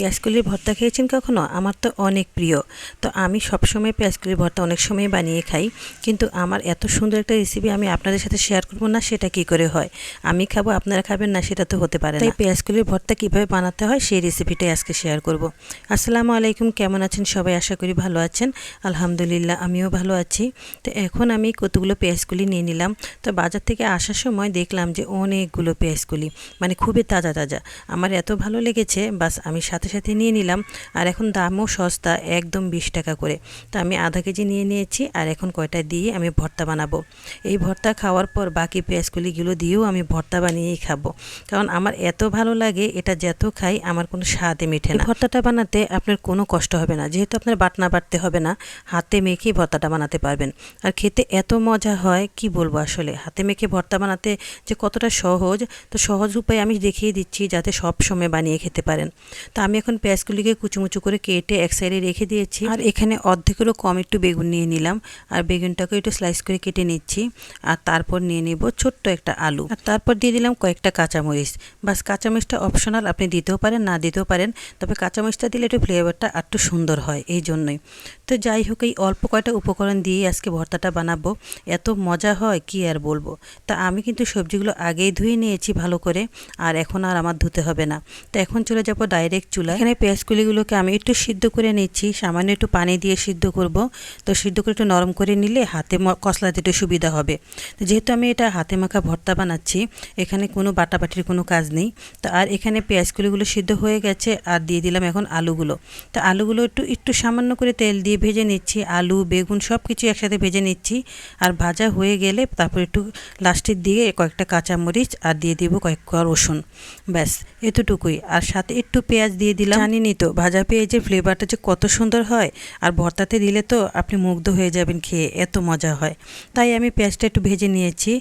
পেঁয়াজকলির ভর্তা খেয়েছেন কখনো? আমার তো অনেক প্রিয়। তো আমি সবসময় পেঁয়াজকলির ভর্তা অনেক সময় বানিয়ে খাই। কিন্তু আমার এত সুন্দর একটা রেসিপি আমি আপনাদের সাথে শেয়ার করব না সেটা কি করে হয়? আমি খাব আপনারা খাবেন না সেটা তো হতে পারে তাই পেঁয়াজকলির ভর্তা কীভাবে বানাতে হয় সেই রেসিপিটাই আজকে শেয়ার করব। আসসালামু আলাইকুম কেমন আছেন সবাই? আশা করি ভালো আছেন। আলহামদুলিল্লাহ আমিও ভালো আছি। তো এখন আমি কতগুলো পেঁয়াজকলি নিয়ে নিলাম। তো বাজার থেকে আসার সময় দেখলাম যে অনেকগুলো পেঁয়াজকলি মানে খুবই তাজা তাজা। আমার এত ভালো লেগেছে বাস আমি সাথে সাথে সাথে নিয়ে নিলাম। আর এখন দামও সস্তা, একদম বিশ টাকা করে। তো আমি আধা কেজি নিয়ে নিয়েছি আর এখন কয়টা দিয়ে আমি ভর্তা বানাবো। এই ভর্তা খাওয়ার পর বাকি পেঁয়াজকলিগুলো দিয়েও আমি ভর্তা বানিয়েই খাব। কারণ আমার এত ভালো লাগে, এটা যত খাই আমার কোনো স্বাদে মেঠে না। ভর্তাটা বানাতে আপনার কোনো কষ্ট হবে না। যেহেতু আপনার বাটনা বাটতে হবে না, হাতে মেখেই ভর্তাটা বানাতে পারবেন। আর খেতে এত মজা হয়, কি বলব আসলে? হাতে মেখে ভর্তা বানাতে যে কতটা সহজ, তো সহজ উপায় আমি দেখিয়ে দিচ্ছি যাতে সব সময় বানিয়ে খেতে পারেন। তো আমি এখন পেঁয়াজগুলিকে কুচুমুচু করে কেটে এক সাইডে রেখে দিয়েছি। আর এখানে অর্ধেকেরও কম একটু বেগুন নিয়ে নিলাম। আর বেগুনটাকে একটু স্লাইস করে কেটে নিচ্ছি। আর তারপর নিয়ে নেব ছোট্ট একটা আলু। আর তারপর দিয়ে দিলাম কয়েকটা কাঁচামরিচ। বাস কাঁচামরিচটা অপশনাল আপনি দিতেও পারেন, না দিতেও পারেন। তবে কাঁচামরিচটা দিলে একটু ফ্লেভারটা একটু সুন্দর হয়, এই জন্যই। তো যাই হোক, এই অল্প কয়টা উপকরণ দিয়ে আজকে ভর্তাটা বানাবো। এত মজা হয়, কি আর বলব? তা আমি কিন্তু সবজিগুলো আগেই ধুয়ে নিয়েছি ভালো করে। আর এখন আর আমার ধুতে হবে না। তো এখন চলে যাব ডাইরেক্ট চুলা এখানে পেঁয়াজগুলিগুলোকে আমি একটু সিদ্ধ করে নিচ্ছি। সামান্য একটু পানি দিয়ে সিদ্ধ করব। তো সিদ্ধ করে একটু নরম করে নিলে হাতে কসলা দিতে সুবিধা হবে। যেহেতু আমি এটা হাতে মাখা ভর্তা বানাচ্ছি, এখানে কোনো বাটাবাটির কোনো কাজ নেই। তো আর এখানে পেঁয়াজগুলিগুলো সিদ্ধ হয়ে গেছে আর দিয়ে দিলাম এখন আলুগুলো। তো আলুগুলো একটু একটু সামান্য করে তেল দিয়ে ভেজে নিচ্ছি। আলু, বেগুন সব কিছু একসাথে ভেজে নিচ্ছি। আর ভাজা হয়ে গেলে তারপর একটু লাস্টের দিকে কয়েকটা কাঁচামরিচ আর দিয়ে দিব কয়েক রসুন। ব্যাস, এতটুকুই। আর সাথে একটু পেঁয়াজ দিয়ে দিলাম। জানিনি তো, ভাজা পেঁয়াজের ফ্লেভারটা যে কত সুন্দর হয়, আর ভর্তাতে দিলে তো আপনি মুগ্ধ হয়ে যাবেন খেয়ে, এত মজা হয়। তাই আমি পেঁয়াজটা একটু ভেজে নিয়েছি,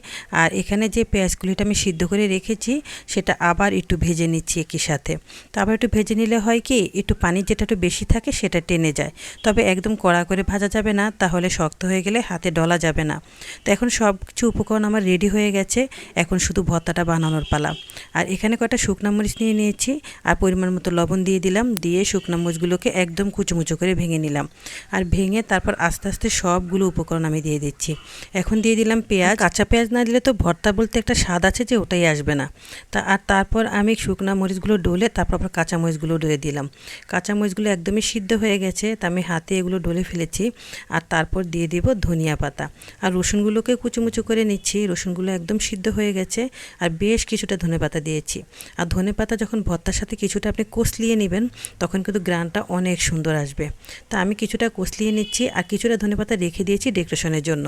আর এখানে যে পেঁয়াজগুলিটা আমি সিদ্ধ করে রেখেছি, সেটা আবার একটু ভেজে নিচ্ছি একই সাথে। তো আবার একটু ভেজে নিলে হয় কি, একটু পানি যেটা একটু বেশি থাকে সেটা টেনে যায়। তবে একদম কড়া করে ভাজা যাবে না, তাহলে শক্ত হয়ে গেলে হাতে ডলা যাবে না। তো এখন সব কিছু উপকরণ আমার রেডি হয়ে গেছে, এখন শুধু ভর্তাটা বানানোর পালা। আর এখানে কয়টা শুকনো মরিচ নিয়ে নিয়েছি, আর পরিমাণ মতো লবণ দিয়ে দিলাম, দিয়ে শুকনো মরিচগুলোকে একদম কুচুমুচু করে ভেঙে নিলাম। আর ভেঙে তারপর আস্তে আস্তে সবগুলো উপকরণ আমি দিয়ে দিচ্ছি। এখন দিয়ে দিলাম পেঁয়াজ। কাঁচা পেঁয়াজ না দিলে তো ভর্তা বলতে একটা স্বাদ আছে যে ওটাই আসবে না। তা, আর তারপর আমি শুকনো মরিচগুলো ডলে তারপর আবার কাঁচা মরিচগুলো ডলে দিলাম। কাঁচা মরিচগুলো একদমই সিদ্ধ হয়ে গেছে, তা আমি হাতে এগুলো ডলে ফেলেছি। আর তারপর দিয়ে দিব ধনিয়া পাতা। আর রসুনগুলোকে কুচুমুচু করে নিচ্ছি, রসুনগুলো একদম সিদ্ধ হয়ে গেছে। আর বেশ কিছুটা ধনে পাতা দিয়েছি। আর ধনে পাতা যখন ভর্তার সাথে কিছুটা আপনি কষলিয়ে নেবেন, তখন কিন্তু গ্রানটা অনেক সুন্দর আসবে। তা আমি কিছুটা কষলিয়ে নিচ্ছি আর কিছুটা ধনে পাতা রেখে দিয়েছি ডেকোরেশনের জন্য।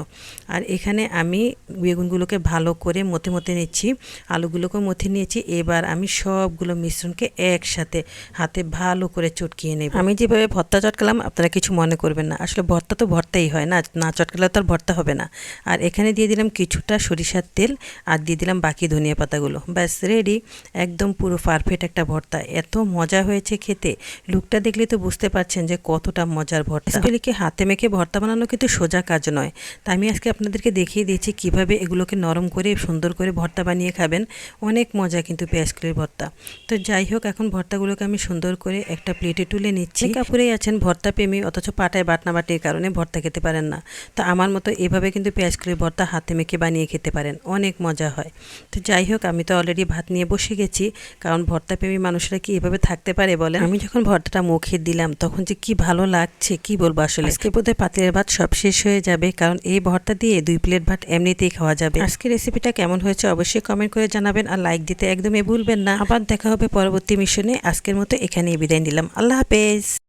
আর এখানে আমি বেগুনগুলোকে ভালো করে মতে মতে নিচ্ছি, আলুগুলোকেও মথে নিয়েছি। এবার আমি সবগুলো মিশ্রণকে একসাথে হাতে ভালো করে চটকিয়ে নেব। আমি যেভাবে ভর্তা চটকালাম, আপনারা কিছু মনে করবেন না। আসলে ভর্তা তো ভর্তাই হয় না না চটকালে তো আর ভর্তা হবে না। আর এখানে দিয়ে দিলাম কিছুটা সরিষার তেল আর দিয়ে দিলাম বাকি ধনিয়া পাতাগুলো। ব্যাস, রেডি। একদম পুরো পারফেক্ট একটা ভর্তা। এত মজা হয়েছে খেতে। লুকটা দেখলে তো বুঝতে পারছেন যে কতটা মজার ভর্তা। এগুলিকে হাতে মেখে ভর্তা বানানো কিন্তু সোজা কাজ নয়। তাই আমি আজকে আপনাদেরকে দেখিয়ে দিয়েছি কীভাবে এগুলোকে নরম করে, সুন্দর করে ভর্তা বানিয়ে খাবেন। অনেক মজা কিন্তু পেঁয়াজগুলির ভর্তা। তো যাই হোক, এখন ভর্তাগুলোকে আমি সুন্দর করে একটা প্লেটে তুলে নিচ্ছি। কাপুরেই আছেন ভর্তা প্রেমী, অথচ পাটায় বাটনা বাটির কারণে ভর্তা খেতে পারেন না। তো আমার মতো এভাবে কিন্তু পেঁয়াজগুলির ভর্তা হাতে মেখে বানিয়ে খেতে পারেন। অনেক মজা হয়। তো যাই হোক, আমি তো অলরেডি ভাত নিয়ে বসে গেছি। কারণ ভর্তা প্রেমী মানুষরা কি এভাবে থাকতে পারে বলেন? আমি যখন ভর্তাটা মুখে দিলাম তখন যে কি ভালো লাগছে কি বলব আসলে? আজকে বোধহয় পাতিলের ভাত সব শেষ হয়ে যাবে কারণ এই ভর্তা দিয়ে দুই প্লেট ভাত এমনিতেই খাওয়া যাবে। আজকে রেসিপিটা কেমন হয়েছে অবশ্যই কমেন্ট করে জানাবেন আর লাইক দিতে একদমই ভুলবেন না। আবার দেখা হবে পরবর্তী মিশনে। আজকের মতো এখানেই বিদায় নিলাম। আল্লাহ হাফেজ।